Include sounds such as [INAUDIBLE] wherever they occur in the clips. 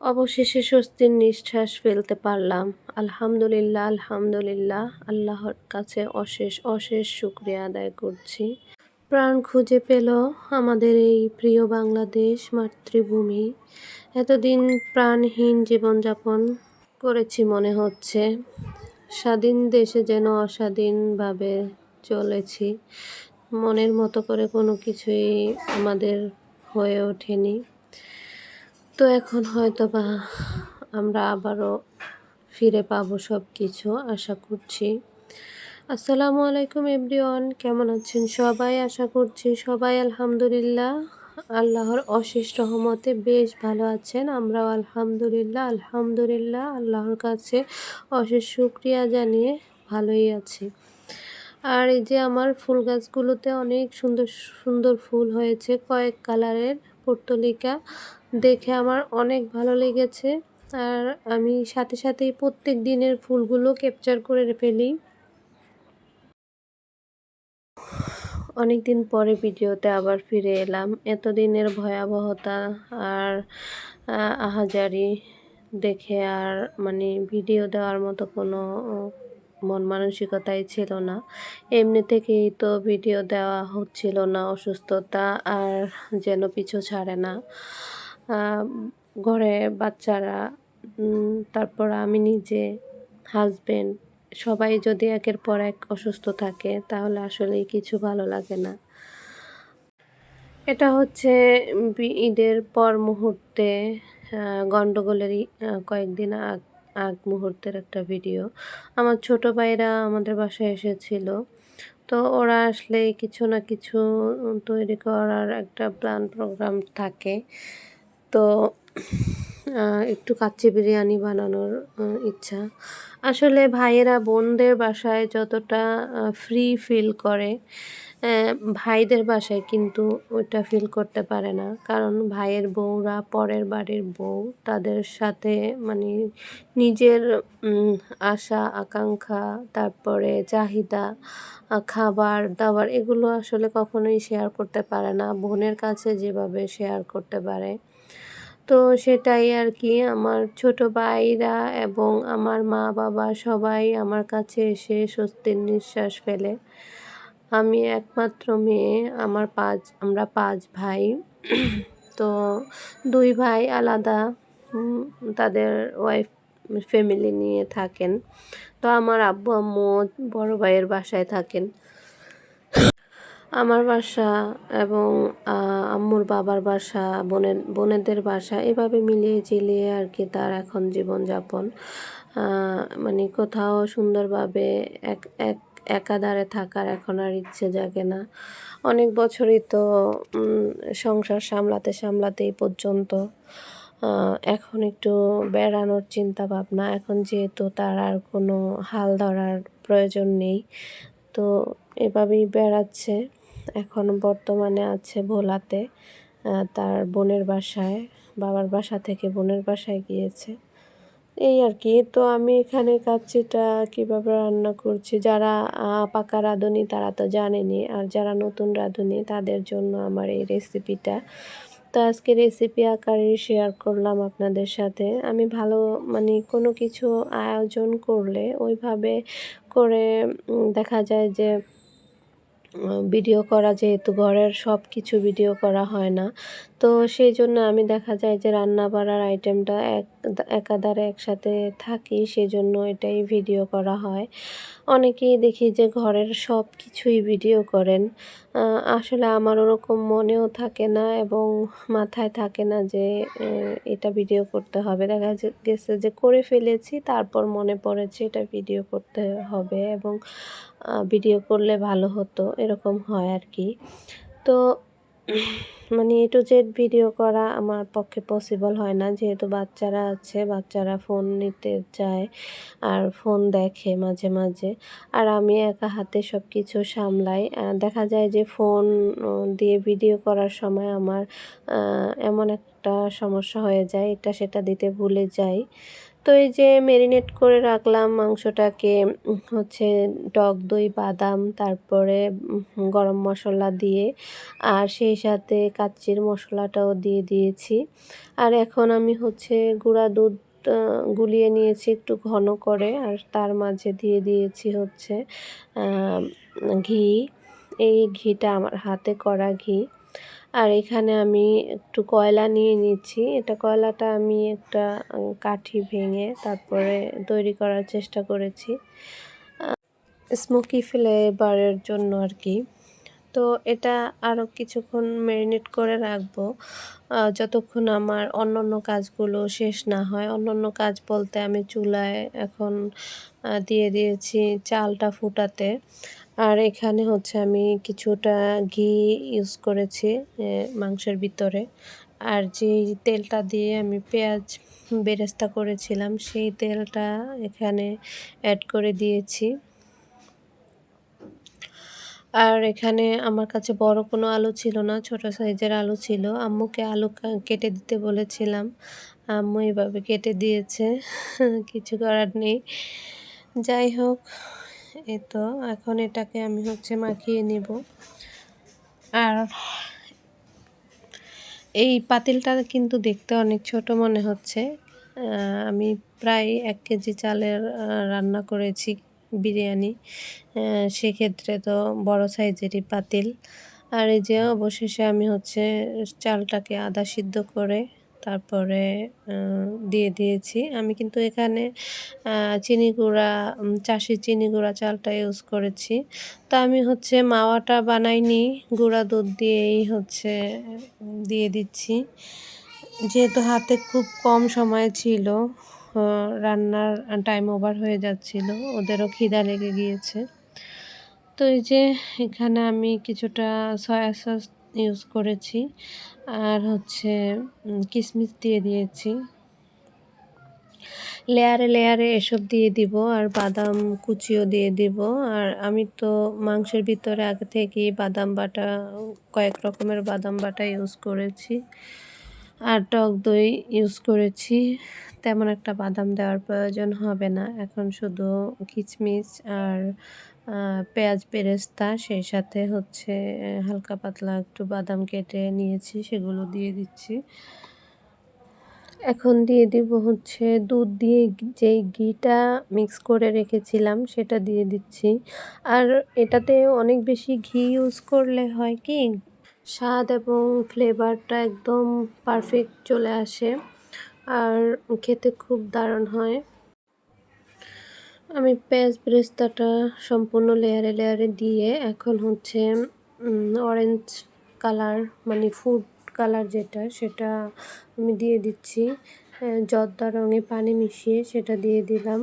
অবশেষে স্বস্তির নিঃশ্বাস ফেলতে পারলাম। আলহামদুলিল্লাহ আলহামদুলিল্লাহ। আল্লাহর কাছে অশেষ অশেষ শুক্রিয়া আদায় করছি। প্রাণ খুঁজে পেল আমাদের এই প্রিয় বাংলাদেশ মাতৃভূমি। এতদিন প্রাণহীন জীবনযাপন করেছি মনে হচ্ছে। স্বাধীন দেশে যেন অস্বাধীনভাবে চলেছি। মনের মতো করে কোনো কিছুই আমাদের হয়ে ওঠেনি। তো এখন হয়তো বা আমরা আবারও ফিরে পাবো সব কিছু আশা করছি। আসসালামু আলাইকুম এভরিওয়ান, কেমন আছেন সবাই? আশা করছি সবাই আলহামদুলিল্লাহ। আল্লাহর অশেষ রহমতে বেশ ভালো আছেন, আমরাও আলহামদুলিল্লাহ আলহামদুলিল্লাহ, আল্লাহর কাছে অশেষ শুক্রিয়া জানিয়ে ভালোই আছি। আর এই যে আমার ফুল গাছগুলোতে অনেক সুন্দর সুন্দর ফুল হয়েছে, কয়েক কালারের পর্তলিকা। দেখে আমার অনেক ভালো লেগেছে। আর আমি সাথে সাথেই প্রত্যেক দিনের ফুলগুলো ক্যাপচার করে ফেলি। অনেক দিন পরে ভিডিওতে আবার ফিরে এলাম। এতদিনের ভয়াবহতা আর আহাজারি দেখে আর মানে ভিডিও দেওয়ার মতো কোনো মন মানসিকতাই ছিল না। এমনি থেকেই তো ভিডিও দেওয়া হচ্ছিল না অসুস্থতা আর যেন পিছু ছাড়ে না। ঘরে বাচ্চারা তারপর আমি নিজে হাজবেন্ড সবাই যদি একের পর এক অসুস্থ থাকে, তাহলে আসলেই কিছু ভালো লাগে না। এটা হচ্ছে ঈদের পর মুহূর্তে গণ্ডগোলেরই কয়েকদিন আগ আগ মুহূর্তের একটা ভিডিও আমার ছোট ভাইরা আমাদের বাসায় এসেছিল। তো ওরা আসলে কিছু না কিছু তৈরি করার একটা প্ল্যান প্রোগ্রাম থাকে। তো একটু কাচ্চি বিরিয়ানি বানানোর ইচ্ছা। আসলে ভাইয়েরা বোনদের বাসায় যতটা ফ্রি ফিল করে ভাইদের বাসায় কিন্তু ওটা ফিল করতে পারে না। কারণ ভাইয়ের বউরা পরের বাড়ির বউ, তাদের সাথে মানে নিজের আশা, আকাঙ্ক্ষা, তারপরে চাহিদা, খাবার, দাবার, এগুলো আসলে কখনোই শেয়ার করতে পারে না। বোনের কাছে যেভাবে শেয়ার করতে পারে তো সেটাই আর কি আমার ছোট ভাইরা এবং আমার মা বাবা সবাই আমার কাছে এসে স্বস্তির নিঃশ্বাস ফেলে। আমি একমাত্র মেয়ে, আমার পাঁচ, আমরা পাঁচ ভাই। তো দুই ভাই আলাদা তাদের ওয়াইফ ফ্যামিলি নিয়ে থাকেন। তো আমার আব্বু আম্মু বড় ভাইয়ের বাসায় থাকেন। আমার বাসা এবং আম্মুর বাবার বাসা, বোনের, বোনেদের বাসা, এভাবে মিলিয়ে ঝিলিয়ে আর কি তার এখন জীবনযাপন। মানে কোথাও সুন্দরভাবে এক এক, একাধারে থাকার এখন আর ইচ্ছে জাগে না। অনেক বছরই তো সংসার সামলাতে সামলাতে এই পর্যন্ত এখন একটু বেড়ানোর চিন্তা ভাবনা এখন যেহেতু তার আর কোনো হাল ধরার প্রয়োজন নেই, তো এভাবেই বেড়াচ্ছে। এখন বর্তমানে আছে ভোলাতে তার বোনের বাসায়, বাবার বাসা থেকে বোনের বাসায় গিয়েছে। এই আর কি তো আমি এখানে কাচ্চিটা কীভাবে রান্না করছি? যারা পাকা রাঁধুনি তারা তো জানেনি, আর যারা নতুন রাঁধুনি তাদের জন্য আমার এই রেসিপিটা তো আজকে রেসিপি আকারে শেয়ার করলাম আপনাদের সাথে। আমি ভালো মানে কোনো কিছু আয়োজন করলে ওইভাবে করে দেখা যায় যে ভিডিও করা, যেহেতু ঘরের সব কিছু ভিডিও করা হয় না। তো সেই জন্য আমি দেখা যায় যে রান্না বাড়ার আইটেমটা এক, একাধারে একসাথে থাকি, সেজন্য এটাই ভিডিও করা হয়। অনেকেই দেখি যে ঘরের সব কিছুই ভিডিও করেন। আসলে আমার ওরকম মনেও থাকে না এবং মাথায় থাকে না যে এটা ভিডিও করতে হবে। দেখা গেছে যে করে ফেলেছি, তারপর মনে পড়েছে এটা ভিডিও করতে হবে এবং ভিডিও করলে ভালো হতো, এরকম হয় আর কি। তো মানে এ টু জেড ভিডিও করা আমার পক্ষে পসিবল হয় না। যেহেতু বাচ্চারা আছে, বাচ্চারা ফোন নিতে চায় আর ফোন দেখে মাঝে মাঝে। আর আমি একা হাতে সব কিছু সামলাই দেখা যায় যে ফোন দিয়ে ভিডিও করার সময় আমার এমন একটা সমস্যা হয়ে যায়। এটা সেটা দিতে ভুলে যাই। তো এই যে ম্যারিনেট করে রাখলাম মাংসটাকে হচ্ছে টক দই, বাদাম, তারপরে গরম মশলা দিয়ে, আর সেই সাথে কাচ্চির মশলাটাও দিয়ে দিয়েছি। আর এখন আমি হচ্ছে গুঁড়া দুধ গুলিয়ে নিয়েছি একটু ঘন করে, আর তার মাঝে দিয়ে দিয়েছি হচ্ছে ঘি। এই ঘিটা আমার হাতে করা ঘি। আর এখানে আমি একটু কয়লা নিয়ে নিচ্ছি। এটা কয়লাটা আমি একটা কাঠি ভেঙে তারপরে তৈরি করার চেষ্টা করেছি। স্মোকি ফ্লেভারের জন্য আর কি। তো এটা আরও কিছুক্ষণ ম্যারিনেট করে রাখব। যতক্ষণ আমার অন্য অন্য কাজগুলো শেষ না হয়। অন্য অন্য কাজ বলতে আমি চুলায় এখন দিয়ে দিয়েছি চালটা ফুটাতে। আর এখানে হচ্ছে আমি কিছুটা ঘি ইউজ করেছি মাংসের ভিতরে। আর যেই তেলটা দিয়ে আমি পেঁয়াজ বেরেস্তা করেছিলাম, সেই তেলটা এখানে অ্যাড করে দিয়েছি। আর এখানে আমার কাছে বড় কোনো আলু ছিল না, ছোট সাইজের আলু ছিল। আম্মুকে আলু কেটে দিতে বলেছিলাম। আম্মু এভাবে কেটে দিয়েছে, [LAUGHS] কিছু করার নেই। যাই হোক এই তো, এখন এটাকে আমি হচ্ছে মাখিয়ে নিব। আর এই পাতিলটা কিন্তু দেখতে অনেক ছোট মনে হচ্ছে। আমি প্রায় এক কেজি চালের রান্না করেছি বিরিয়ানি। সেক্ষেত্রে তো বড় সাইজেরই পাতিল। আর এই যে অবশেষে আমি হচ্ছে চালটাকে আদা সিদ্ধ করে তারপরে দিয়ে দিয়েছি। আমি কিন্তু এখানে চিনি গুঁড়া চাষি চিনি গুঁড়া চালটা ইউজ করেছি। তা আমি হচ্ছে মাওয়াটা বানাইনি, গুঁড়া দুধ দিয়েই হচ্ছে, দিয়ে দিচ্ছি। যেহেতু হাতে খুব কম সময় ছিল রান্নার টাইম ওভার হয়ে যাচ্ছিল, ওদেরও খিদা লেগে গিয়েছে। তো এই যে, এখানে আমি কিছুটা সয়া সস ইউজ করেছি। আর হচ্ছে কিশমিশ দিয়ে দিয়েছি। লেয়ারে লেয়ারে এসব দিয়ে দিব, আর বাদাম কুচিও দিয়ে দিব। আর আমি তো মাংসের ভিতরে আগে থেকেই বাদাম বাটা, কয়েক রকমের বাদাম বাটা ইউজ করেছি। আর টক দই ইউজ করেছি। তেমন একটা বাদাম দেওয়ার প্রয়োজন হবে না। এখন শুধু কিচমিচ আর পেঁয়াজ বেরেস্তা সেই সাথে হচ্ছে হালকা পাতলা একটু বাদাম কেটে নিয়েছি, সেগুলো দিয়ে দিচ্ছি। এখন দিয়ে দিব হচ্ছে দুধ দিয়ে যেই ঘিটা মিক্স করে রেখেছিলাম, সেটা দিয়ে দিচ্ছি। আর এটাতে অনেক বেশি ঘি ইউজ করলে হয় কি, স্বাদ এবং ফ্লেভারটা একদম পারফেক্ট চলে আসে। আর খেতে খুব দারুণ হয়। আমি পেঁয়াজ ব্রেস্তাটা সম্পূর্ণ লেয়ারে লেয়ারে দিয়ে এখন হচ্ছে অরেঞ্জ কালার মানে ফুড কালার যেটা, সেটা আমি দিয়ে দিচ্ছি। জর্দা রঙে পানি মিশিয়ে সেটা দিয়ে দিলাম।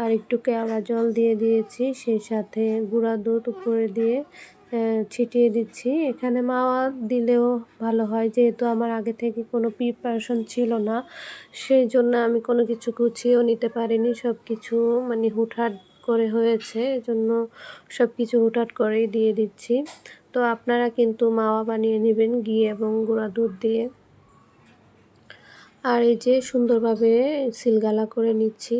আর একটু কেওড়া জল দিয়ে দিয়েছি, সেই সাথে গুঁড়া দুধ উপরে দিয়ে ছিটিয়ে দিচ্ছি। এখানে মাওয়া দিলেও ভালো হয়, যেহেতু আমার আগে থেকে কোনো প্রিপারেশন ছিল না। সেই জন্য আমি কোনো কিছু গুছিয়েও নিতে পারিনি সব কিছু মানে হুটহাট করে হয়েছে। এজন্য সব কিছু হুটহাট করেই দিয়ে দিচ্ছি। তো আপনারা কিন্তু মাওয়া বানিয়ে নেবেন ঘি এবং গুঁড়া দুধ দিয়ে। আর এই যে সুন্দরভাবে সিলগালা করে নিচ্ছি।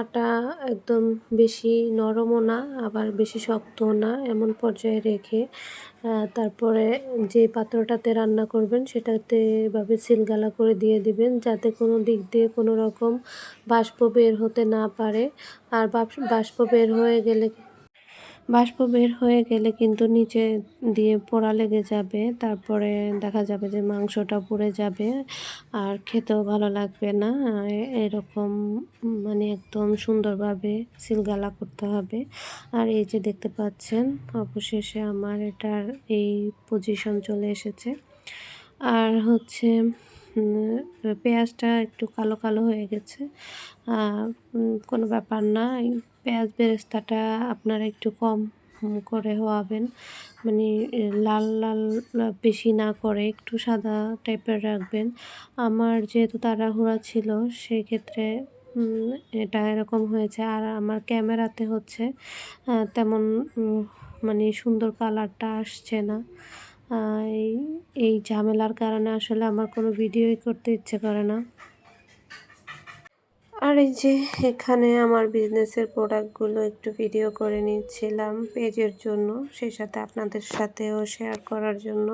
আটা একদম বেশি নরমও না, আবার বেশি শক্ত না, এমন পর্যায়ে রেখে তারপরে যে পাত্রটাতে রান্না করবেন সেটাতে এভাবে সিলগালা করে দিয়ে দিবেন যাতে কোনো দিক দিয়ে কোনো রকম বাষ্প বের হতে না পারে। আর বাষ্প বের হয়ে গেলে বাষ্প বের হয়ে গেলে কিন্তু নিচে দিয়ে পোড়া লেগে যাবে। তারপরে দেখা যাবে যে মাংসটা পুড়ে যাবে আর খেতেও ভালো লাগবে না। এরকম মানে একদম সুন্দরভাবে সিলগালা করতে হবে। আর এই যে দেখতে পাচ্ছেন, অবশেষে আমার এটার এই পজিশন চলে এসেছে। আর হচ্ছে পেঁয়াজটা একটু কালো কালো হয়ে গেছে। কোনো ব্যাপার না পেঁয়াজ বেরেস্তাটা আপনারা একটু কম করে হওয়াবেন। মানে লাল লাল বেশি না করে একটু সাদা টাইপের রাখবেন। আমার যেহেতু তাড়াহুড়া ছিল সেই ক্ষেত্রে এটা এরকম হয়েছে। আর আমার ক্যামেরাতে হচ্ছে তেমন মানে সুন্দর কালারটা আসছে না। এই এই ঝামেলার কারণে আসলে আমার কোনো ভিডিওই করতে ইচ্ছে করে না। আর এই যে এখানে আমার বিজনেসের প্রোডাক্টগুলো একটু ভিডিও করে নিচ্ছিলাম পেজের জন্য, সেই সাথে আপনাদের সাথেও শেয়ার করার জন্য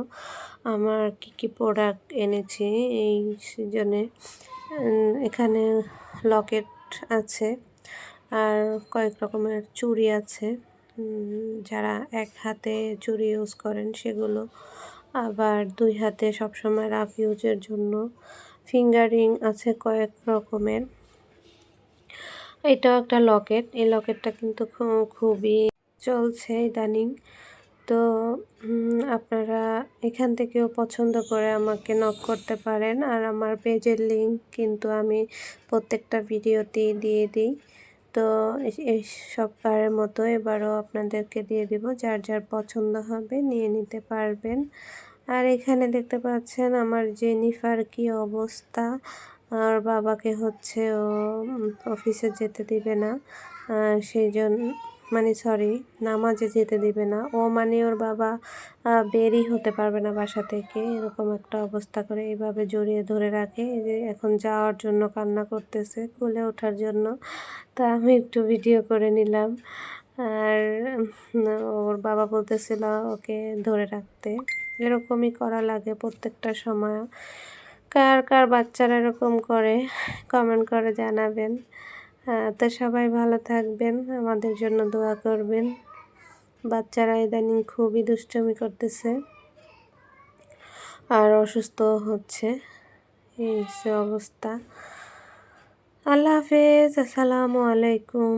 আমার কি কি প্রোডাক্ট এনেছি, এই সিজনে এখানে লকেট আছে আর কয়েক রকমের চুড়ি আছে যারা এক হাতে চুড়ি ইউজ করেন সেগুলো, আবার দুই হাতে সবসময় রাফ ইউজের জন্য ফিঙ্গারিং আছে কয়েক রকমের। এটাও একটা লকেট। এই লকেটটা কিন্তু খুবই চলছে ইদানিং। তো আপনারা এখান থেকেও পছন্দ করে আমাকে নক করতে পারেন। আর আমার পেজের লিঙ্ক কিন্তু আমি প্রত্যেকটা ভিডিওতেই দিয়ে দিই। তো এই সববারের মতো এবারও আপনাদেরকে দিয়ে দিব। যার যার পছন্দ হবে নিয়ে নিতে পারবেন। আর এখানে দেখতে পাচ্ছেন আমার জেনিফার কি অবস্থা। আর বাবাকে হচ্ছে ও অফিসে যেতে দিবে না। সেই জন্য মানে সরি, নামাজে যেতে দিবে না। ও মানে ওর বাবা বেরই হতে পারবে না বাসা থেকে। এরকম একটা অবস্থা করে এইভাবে জড়িয়ে ধরে রাখে যে এখন যাওয়ার জন্য কান্না করতেছে কোলে ওঠার জন্য। তা আমি একটু ভিডিও করে নিলাম। আর ওর বাবা বলতেছিল ওকে ধরে রাখতে। এরকমই করা লাগে প্রত্যেকটা সময়। কার কার বাচ্চারা এরকম করে কমেন্ট করে জানাবেন। তো সবাই ভালো থাকবেন, আমাদের জন্য দোয়া করবেন। বাচ্চারা ইদানিং খুবই দুষ্টমি করতেছে আর অসুস্থ হচ্ছে। এই অবস্থা। আল্লাহ হাফেজ, আসসালামু আলাইকুম।